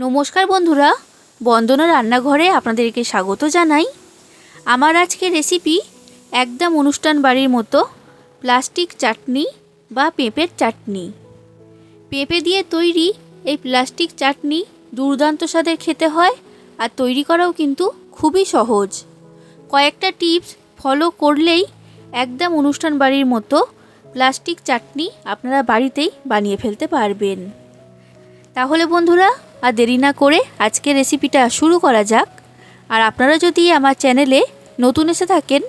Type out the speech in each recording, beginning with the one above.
নমস্কার বন্ধুরা, বন্দনা রান্নাঘরে আপনাদেরকে স্বাগত জানাই। আমার আজকে রেসিপি একদম অনুষ্ঠান বাড়ির মতো প্লাস্টিক চাটনি বা পেঁপের চাটনি। পেঁপে দিয়ে তৈরি এই প্লাস্টিক চাটনি দুর্দান্ত স্বাদের খেতে হয় আর তৈরি করাও কিন্তু খুবই সহজ। কয়েকটা টিপস ফলো করলেই একদম অনুষ্ঠান বাড়ির মতো প্লাস্টিক চাটনি আপনারা বাড়িতেই বানিয়ে ফেলতে পারবেন। তাহলে বন্ধুরা আর দেরি না করে আজকের রেসিপিটা শুরু করা যাক। আর আপনারা যদি আমার চ্যানেলে নতুন এসে থাকেন,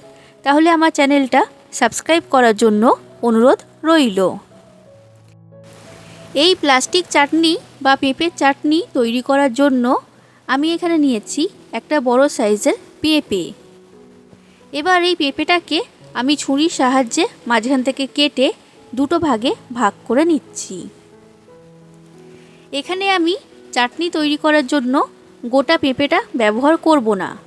তাহলে আমার চ্যানেলটা সাবস্ক্রাইব করার জন্য অনুরোধ রইল। এই প্লাস্টিক চাটনি বা পেঁপের চাটনি তৈরি করার জন্য আমি এখানে নিয়েছি একটা বড় সাইজের পেঁপে। এবার এই পেঁপেটাকে আমি ছুরির সাহায্যে মাঝখান থেকে কেটে দুটো ভাগে ভাগ করে নিচ্ছি। এখানে আমি চাটনি তৈরি করার জন্য গোটা পেঁপেটা ব্যবহার করব না।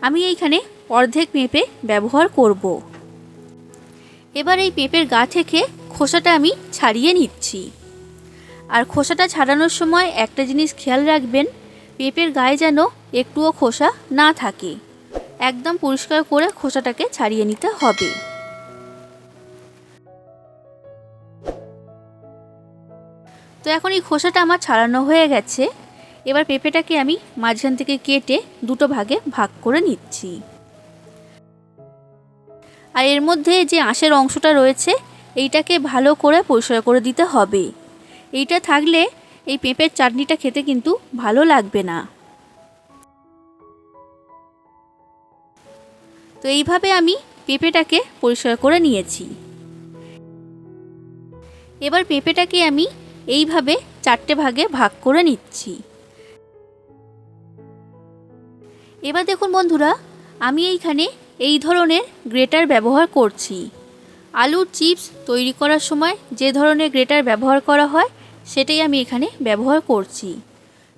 আমি এইখানে অর্ধেক পেঁপে ব্যবহার করব। এবার এই পেঁপের গা থেকে খোসাটা আমি ছাড়িয়ে নিচ্ছি। আর খোসাটা ছাড়ানোর সময় একটা জিনিস খেয়াল রাখবেন, পেঁপের গায়ে যেন একটুও খোসা না থাকে। একদম পরিষ্কার করে খোসাটাকে ছাড়িয়ে নিতে হবে। তো এখন এই খোসাটা আমার ছাড়ানো হয়ে গেছে। এবার পেঁপেটাকে আমি মাঝখান থেকে কেটে দুটো ভাগে ভাগ করে নিচ্ছি। আর এর মধ্যে যে আঁশের অংশটা রয়েছে, এইটাকে ভালো করে পরিষ্কার করে দিতে হবে। এইটা থাকলে এই পেঁপের চাটনিটা খেতে কিন্তু ভালো লাগবে না। তো এইভাবে আমি পেঁপেটাকে পরিষ্কার করে নিয়েছি। এবার পেঁপেটাকে আমি এইভাবে চারটে ভাগে ভাগ করে নিচ্ছি। এবার দেখুন বন্ধুরা, আমি এইখানে এই ধরনের গ্রেটার ব্যবহার করছি। আলুর চিপস তৈরি করার সময় যে ধরনের গ্রেটার ব্যবহার করা হয়, সেটাই আমি এখানে ব্যবহার করছি।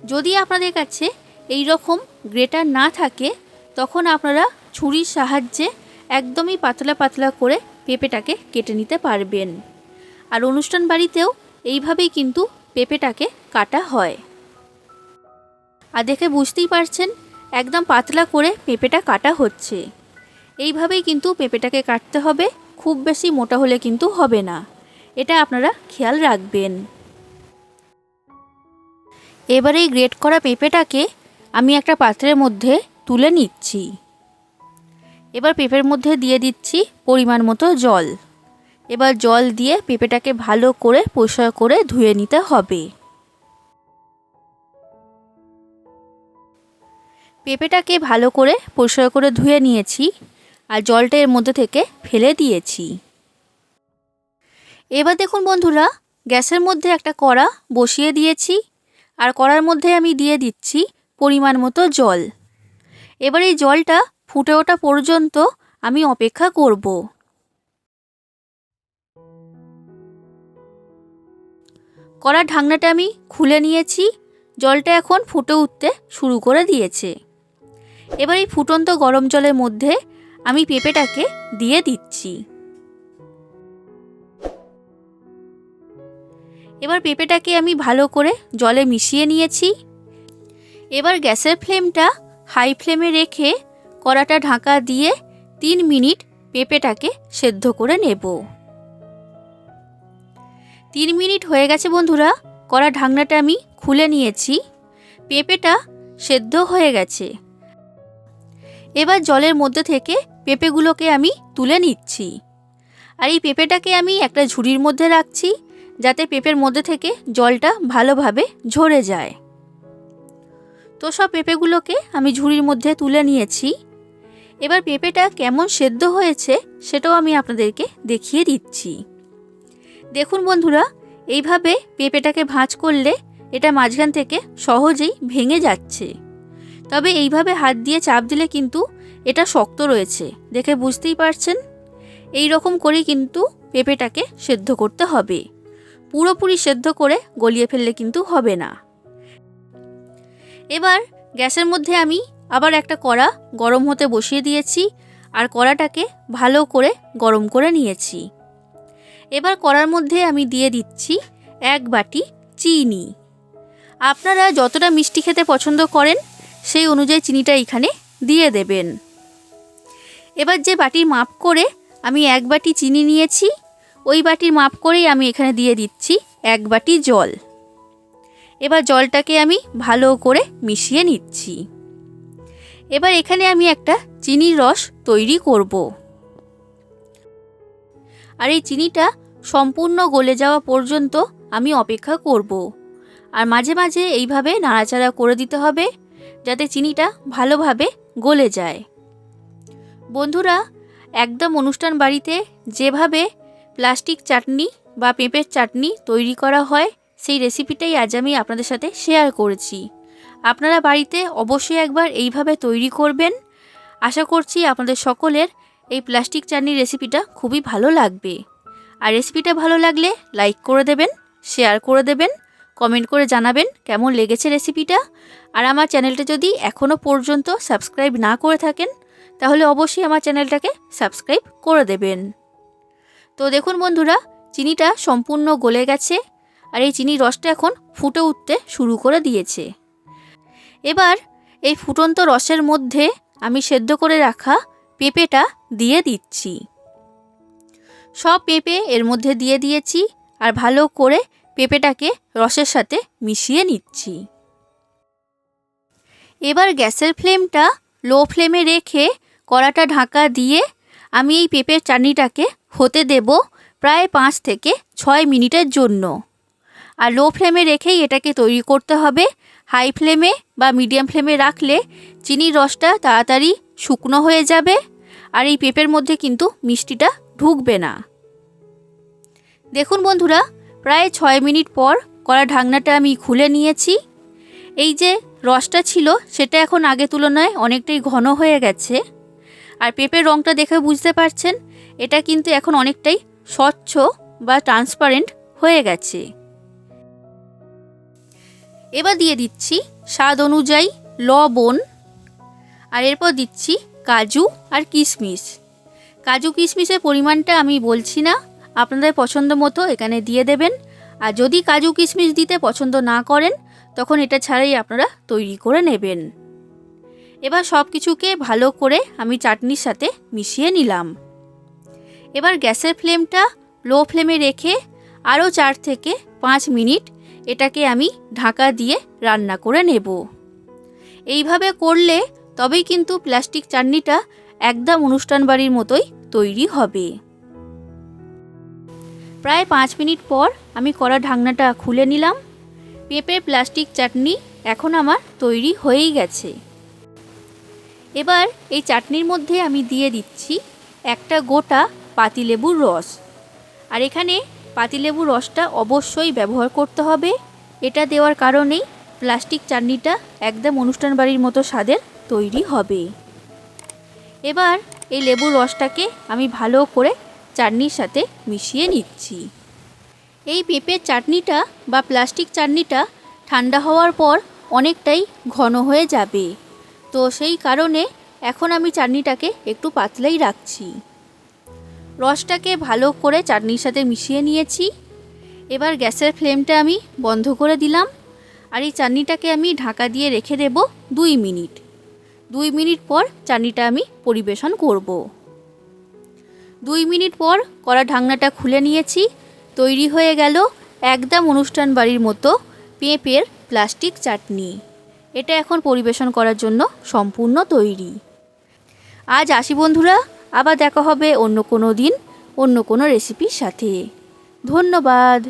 যদি আপনাদের কাছে এই রকম গ্রেটার না থাকে, তখন আপনারা ছুরির সাহায্যে একদমই পাতলা পাতলা করে পেঁপেটাকে কেটে নিতে পারবেন। আর অনুষ্ঠান বাড়িতেও এইভাবেই কিন্তু পেঁপেটাকে কাটা হয়। আর দেখে বুঝতেই পারছেন, একদম পাতলা করে পেঁপেটা কাটা হচ্ছে। এইভাবেই কিন্তু পেঁপেটাকে কাটতে হবে, খুব বেশি মোটা হলে কিন্তু হবে না। এটা আপনারা খেয়াল রাখবেন। এবার এই গ্রেট করা পেঁপেটাকে আমি একটা পাত্রের মধ্যে তুলে নিচ্ছি। এবার পেঁপের মধ্যে দিয়ে দিচ্ছি পরিমাণ মতো জল। এবার জল দিয়ে পেঁপেটাকে ভালো করে পরিষ্কার করে ধুয়ে নিতে হবে। পেঁপেটাকে ভালো করে পরিষ্কার করে ধুয়ে নিয়েছি আর জলটা এর মধ্যে থেকে ফেলে দিয়েছি। এবার দেখুন বন্ধুরা, গ্যাসের মধ্যে একটা কড়া বসিয়ে দিয়েছি আর কড়ার মধ্যে আমি দিয়ে দিচ্ছি পরিমাণ মতো জল। এবার এই জলটা ফুটে ওঠা পর্যন্ত আমি অপেক্ষা করব। কড়ার ঢাকনাটা আমি খুলে নিয়েছি। জলটা এখন ফুটে উঠতে শুরু করে দিয়েছে। এবার এই ফুটন্ত গরম জলের মধ্যে আমি পেঁপেটাকে দিয়ে দিচ্ছি। এবার পেঁপেটাকে আমি ভালো করে জলে মিশিয়ে নিয়েছি। এবার গ্যাসের ফ্লেমটা হাই ফ্লেমে রেখে কড়াটা ঢাকা দিয়ে তিন মিনিট পেঁপেটাকে সেদ্ধ করে নেব। তিন মিনিট হয়ে গেছে বন্ধুরা, কড়া ঢাকনাটা আমি খুলে নিয়েছি। পেঁপেটা সেদ্ধ হয়ে গেছে। এবার জলের মধ্যে থেকে পেঁপেগুলোকে আমি তুলে নিচ্ছি। আর এই পেঁপেটাকে আমি একটা ঝুড়ির মধ্যে রাখছি, যাতে পেঁপের মধ্যে থেকে জলটা ভালোভাবে ঝরে যায়। তো সব পেঁপেগুলোকে আমি ঝুড়ির মধ্যে তুলে নিয়েছি। এবার পেঁপেটা কেমন সেদ্ধ হয়েছে সেটাও আমি আপনাদেরকে দেখিয়ে দিচ্ছি। দেখুন বন্ধুরা, এইভাবে পেঁপেটাকে ভাঁজ করলে এটা মাঝখান থেকে সহজেই ভেঙে যাচ্ছে। তবে এইভাবে হাত দিয়ে চাপ দিলে কিন্তু এটা শক্ত রয়েছে, দেখে বুঝতেই পারছেন? এই রকম করেই কিন্তু পেঁপেটাকে সেদ্ধ করতে হবে। পুরোপুরি সেদ্ধ করে গলিয়ে ফেললে কিন্তু হবে না। এবার গ্যাসের মধ্যে আমি আবার একটা কড়া গরম হতে বসিয়ে দিয়েছি, আর কড়াটাকে ভালো করে গরম করে নিয়েছি। এবার কড়ার মধ্যে আমি দিয়ে দিচ্ছি এক বাটি চিনি। আপনারা যতটা মিষ্টি খেতে পছন্দ করেন, সেই অনুযায়ী চিনিটা এখানে দিয়ে দেবেন। এবার যে বাটির মাপ করে আমি এক বাটি চিনি নিয়েছি, ওই বাটির মাপ করেই আমি এখানে দিয়ে দিচ্ছি এক বাটি জল। এবার জলটাকে আমি ভালো করে মিশিয়ে নিচ্ছি। এবার এখানে আমি একটা চিনির রস তৈরি করব। আর এই চিনিটা সম্পূর্ণ গলে যাওয়া পর্যন্ত আমি অপেক্ষা করব। আর মাঝে মাঝে এইভাবে নাড়াচাড়া করে দিতে হবে যাতে চিনিটা ভালোভাবে গলে যায়। বন্ধুরা, একদম অনুষ্ঠান বাড়িতে যেভাবে প্লাস্টিক চাটনি বা পেঁপের চাটনি তৈরি করা হয়, সেই রেসিপিটাই আজ আমি আপনাদের সাথে শেয়ার করেছি। আপনারা বাড়িতে অবশ্যই একবার এইভাবে তৈরি করবেন। আশা করছি আপনাদের সকলের এই প্লাস্টিক চাটনির রেসিপিটা খুবই ভালো লাগবে। আর রেসিপিটা ভালো লাগলে লাইক করে দেবেন, শেয়ার করে দেবেন, কমেন্ট করে জানাবেন কেমন লেগেছে রেসিপিটা। আর আমার চ্যানেলটা যদি এখনও পর্যন্ত সাবস্ক্রাইব না করে থাকেন, তাহলে অবশ্যই আমার চ্যানেলটাকে সাবস্ক্রাইব করে দেবেন। তো দেখুন বন্ধুরা, চিনিটা সম্পূর্ণ গলে গেছে আর এই চিনির রসটা এখন ফুটে উঠতে শুরু করে দিয়েছে। এবার এই ফুটন্ত রসের মধ্যে আমি সেদ্ধ করে রাখা পেঁপেটা দিয়ে দিচ্ছি। সব পেঁপে এর মধ্যে দিয়ে দিয়েছি আর ভালো করে পেঁপেটাকে রসের সাথে মিশিয়ে নিচ্ছি। এবার গ্যাসের ফ্লেমটা লো ফ্লেমে রেখে কড়াটা ঢাকা দিয়ে আমি এই পেঁপের চাটনিটাকে হতে দেব প্রায় পাঁচ থেকে ছয় মিনিটের জন্য। আর লো ফ্লেমে রেখেই এটাকে তৈরি করতে হবে। হাই ফ্লেমে বা মিডিয়াম ফ্লেমে রাখলে চিনির রসটা তাড়াতাড়ি শুকনো হয়ে যাবে। আর এই পেঁপের মধ্যে কিন্তু মিষ্টিটা ঢুকবে না। দেখুন বন্ধুরা, প্রায় ছয় মিনিট পর কড়া ঢাকনাটা আমি খুলে নিয়েছি। এই যে রসটা ছিল, সেটা এখন আগে তুলনায় অনেকটাই ঘন হয়ে গেছে। আর পেঁপের রঙটা দেখে বুঝতে পারছেন, এটা কিন্তু এখন অনেকটাই স্বচ্ছ বা ট্রান্সপারেন্ট হয়ে গেছে। এবার দিয়ে দিচ্ছি স্বাদ অনুযায়ী লবণ। আর এরপর দিচ্ছি কাজু আর কিশমিশ। কাজু কিশমিশের পরিমাণটা আমি বলছি না, আপনাদের পছন্দ মতো এখানে দিয়ে দেবেন। আর যদি কাজু কিশমিশ দিতে পছন্দ না করেন, তখন এটা ছাড়াই আপনারা তৈরি করে নেবেন। এবার সব কিছুকে ভালো করে আমি চাটনির সাথে মিশিয়ে নিলাম। এবার গ্যাসের ফ্লেমটা লো ফ্লেমে রেখে আরও চার থেকে পাঁচ মিনিট এটাকে আমি ঢাকা দিয়ে রান্না করে নেব। এইভাবে করলে তবেই কিন্তু প্লাস্টিক চাটনিটা একদম অনুষ্ঠান বাড়ির মতোই তৈরি হবে। প্রায় পাঁচ মিনিট পর আমি কড়া ঢাকনাটা খুলে নিলাম। পেঁপে প্লাস্টিক চাটনি এখন আমার তৈরি হয়েই গেছে। এবার এই চাটনির মধ্যে আমি দিয়ে দিচ্ছি একটা গোটা পাতিলেবুর রস। আর এখানে পাতিলেবুর রসটা অবশ্যই ব্যবহার করতে হবে। এটা দেওয়ার কারণেই প্লাস্টিক চাটনিটা একদম অনুষ্ঠান বাড়ির মতো স্বাদের তৈরি হবে। এবার এই লেবুর রসটাকে আমি ভালো করে চাটনির সাথে মিশিয়ে নিচ্ছি। এই পেঁপের চাটনিটা বা প্লাস্টিক চাটনিটা ঠান্ডা হওয়ার পর অনেকটাই ঘন হয়ে যাবে। তো সেই কারণে এখন আমি চাটনিটাকে একটু পাতলাই রাখছি। রসটাকে ভালো করে চাটনির সাথে মিশিয়ে নিয়েছি। এবার গ্যাসের ফ্লেমটা আমি বন্ধ করে দিলাম। আর এই চাটনিটাকে আমি ঢাকা দিয়ে রেখে দেব দুই মিনিট। দুই মিনিট পর চাটনিটা আমি পরিবেশন করব। দুই মিনিট পর কড়া ঢাকনাটা খুলে নিয়েছি। তৈরি হয়ে গেল একদম অনুষ্ঠান বাড়ির মতো পেঁপের প্লাস্টিক চাটনি। এটা এখন পরিবেশন করার জন্য সম্পূর্ণ তৈরি। আজ আসি বন্ধুরা, আবার দেখা হবে অন্য কোনো দিন, অন্য কোনো রেসিপির সাথে। ধন্যবাদ।